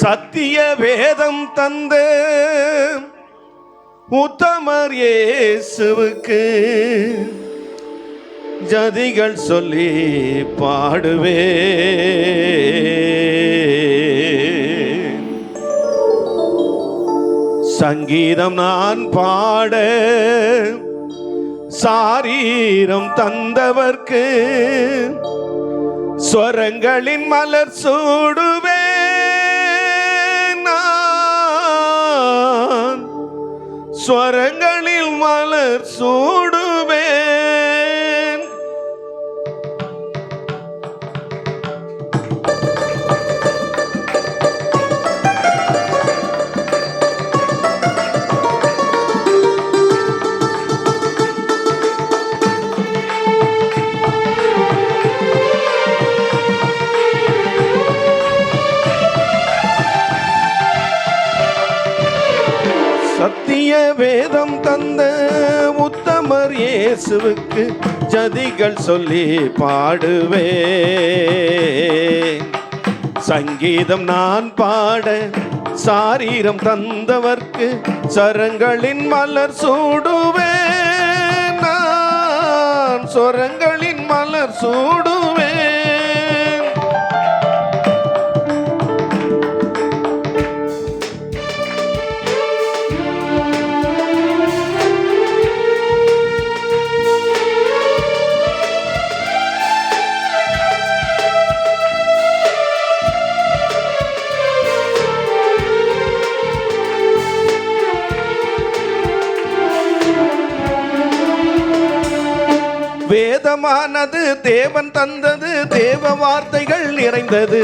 சத்திய வேதம் தந்த உத்தமர் இயேசுவுக்கு ஜதிகள் சொல்லி பாடுவே. சங்கீதம் நான் பாட சாரீரம் தந்தவர்க்கு ஸ்வரங்களின் மலர் சூடுவே ஸ்வரங்களில் மலர் சூடு வேதம் தந்த உத்தமர் இயேசுவுக்கு ஜதிகள் சொல்லி பாடுவே. சங்கீதம் நான் பாட சாரீரம் தந்தவர்க்கு சரங்களின் மலர் சூடுவே. நான் சொரங்களின் மலர் சூடுவேன் வேதமானது தேவன் தந்தது தேவ வார்த்தைகள் நிறைந்தது.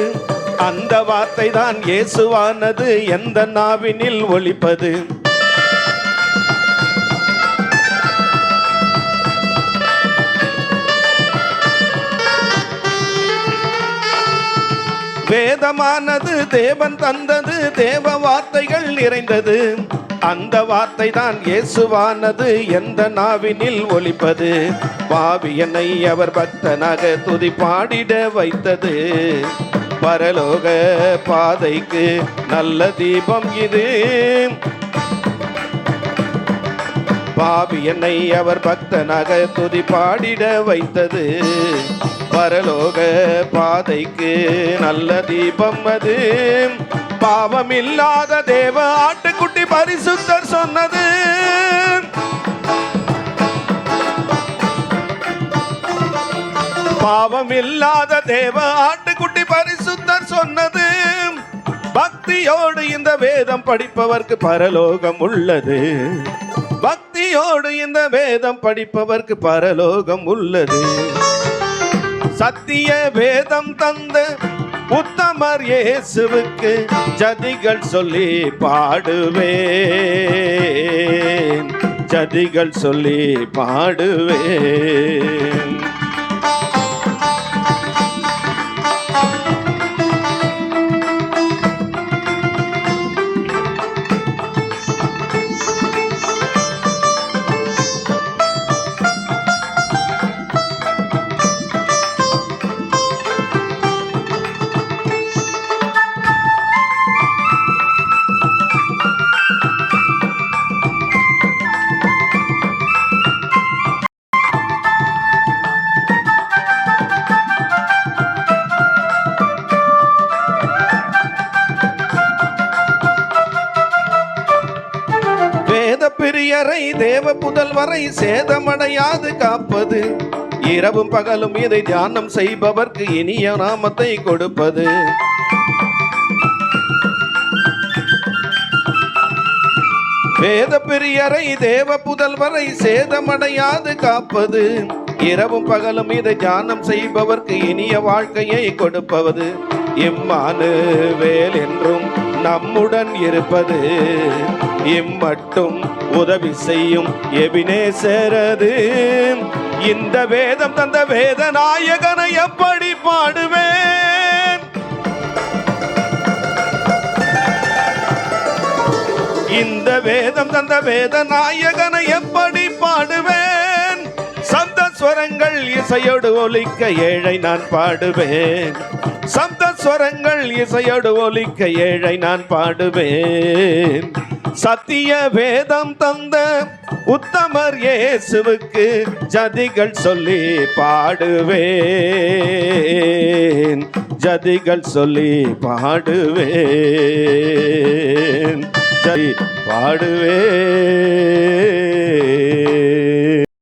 அந்த வார்த்தை தான் இயேசுவானது எந்த நாவினில் ஒலிப்பது வேதமானது தேவன் தந்தது தேவ வார்த்தைகள் நிறைந்தது. அந்த வார்த்தை தான் இயேசுவானது எந்த நாவினில் ஒலிப்பது? பாவியனை அவர் பக்தனாக துதி பாடிட வைத்தது. பரலோக பாதைக்கு நல்ல தீபம் இது. பாவி என்னை அவர் பக்தனாக துதி பாடிட வைத்தது. பரலோக பாதைக்கு நல்ல தீபம் அது. பாவமில்லாத தேவ ஆட்டுக்குட்டி பரிசுத்தர் சொன்னது. பாவமில்லாத தேவ ஆட்டுக்குட்டி பரிசுத்தர் சொன்னது. பக்தியோடு இந்த வேதம் படிப்பவர்க்கு பரலோகம் உள்ளது. பக்தியோடு இந்த வேதம் படிப்பவர்க்கு பரலோகம் உள்ளது. சத்திய வேதம் தந்த உத்தமர் இயேசுவுக்கு ஜதிகள் சொல்லி பாடுவேன். ஜதிகள் சொல்லி பாடுவேன். பிரியரை தேவ புதல்வரை சேதமடையாது காப்பது. இரவும் பகலும் இதை தியானம் செய்பவர்க்கு இனிய நாமத்தை கொடுப்பது. வேத பிரியரை தேவ புதல்வரை சேதமடையாது காப்பது. இரவும் பகலும் இதை தியானம் செய்பவர்க்கு இனிய வாழ்க்கையை கொடுப்பது இம்மானு வேல் என்றும் நம்முடன் இருப்பது. இம்மட்டும் உதவி செய்யும் எபினேசரது. இந்த வேதம் தந்த வேத நாயகனை எப்படி பாடுவேன்? இந்த வேதம் தந்த வேத நாயகனை எப்படி பாடுவேன்? ஸ்வரங்கள் இசையோடு ஒலிக்க ஏழை நான் பாடுவேன். சப்த ஸ்வரங்கள் இசையோடு ஒலிக்க ஏழை நான் பாடுவேன். சத்திய வேதம் தந்த உத்தமர் இயேசுவுக்கு ஜதிகள் சொல்லி பாடுவேன். ஜதிகள் சொல்லி பாடுவேன். சரி பாடுவேன்.